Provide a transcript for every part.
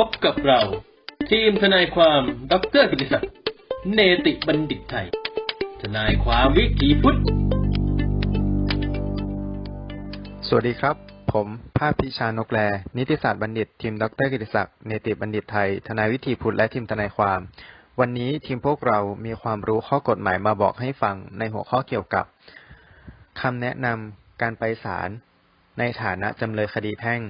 พบกับเรา ทีมทนายความดรกิติศักดิ์เนติบัณฑิตไทย ทนายความวิถีพุทธ สวัสดีครับ ผมภาพพิชานกแล นิติศาสตร์บัณฑิต ทีมดรกิติศักดิ์เนติบัณฑิตไทย ทนายวิถีพุทธและทีมทนายความ วันนี้ทีมพวกเรามีความรู้ข้อกฎหมายมาบอกให้ฟังในหัวข้อเกี่ยวกับคำแนะนำการไปศาลในฐานะจำเลยคดีแพ่ง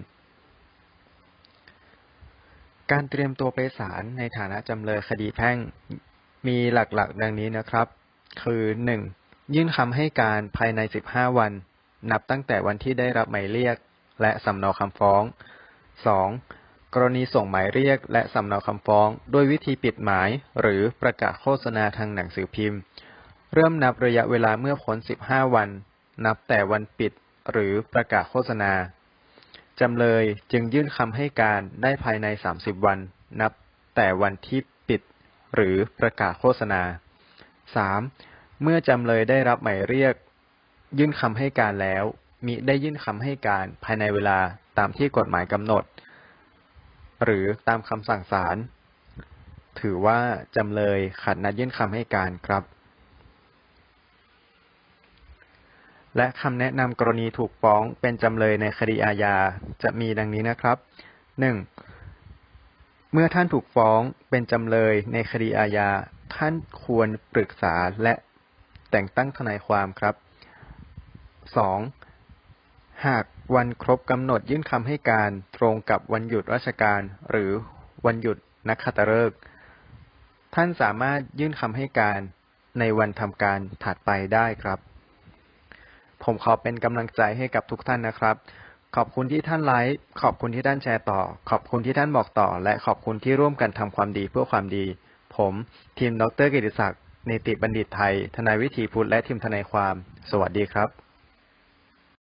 การเตรียมตัวไปศาลในฐานะจำเลยคดีแพ่งมีหลักๆ ดังนี้นะครับ คือ 1. ยื่นคำให้การภายใน 15 วัน นับตั้งแต่วันที่ได้รับหมายเรียก และสำเนาคำฟ้อง 2. กรณีส่งหมายเรียกและสำเนาคำฟ้องด้วยวิธีปิดหมายหรือประกาศโฆษณาทางหนังสือพิมพ์ เริ่มนับระยะเวลาเมื่อพ้น 15 วัน นับแต่วันปิดหรือประกาศโฆษณา จำเลยจึงยื่นคำให้การได้ภายใน 30 วัน นับแต่วันที่ปิดหรือประกาศโฆษณา 3. เมื่อจำเลยได้รับหมายเรียก ยื่นคำให้การแล้ว มิได้ยื่นคำให้การภายในเวลาตามที่กฎหมายกำหนด หรือตามคำสั่งศาลถือว่าจำเลยขัดนัดยื่นคำให้การครับ และคำแนะนำกรณีถูกฟ้องเป็นจำเลยในคดีอาญาจะมีดังนี้นะครับ 1. เมื่อท่านถูกฟ้องเป็นจำเลยในคดีอาญา ท่านควรปรึกษาและแต่งตั้งทนายความครับ 2. หากวันครบกำหนดยื่นคำให้การตรงกับวันหยุดราชการ หรือวันหยุดนักขัตฤกษ์ท่านสามารถยื่นคำให้การในวันทำการถัดไปได้ครับ ผมขอเป็นกำลังใจให้กับทุกท่านนะครับ ขอบคุณที่ท่านไลค์ ขอบคุณที่ท่านแชร์ต่อ ขอบคุณที่ท่านบอกต่อ และขอบคุณที่ร่วมกันทำความดีเพื่อความดี ผม ทีมดรกิติศักดิ์เนติบัณฑิตไทย ทนายวิถีพุทธและทีมทนายความ สวัสดีครับ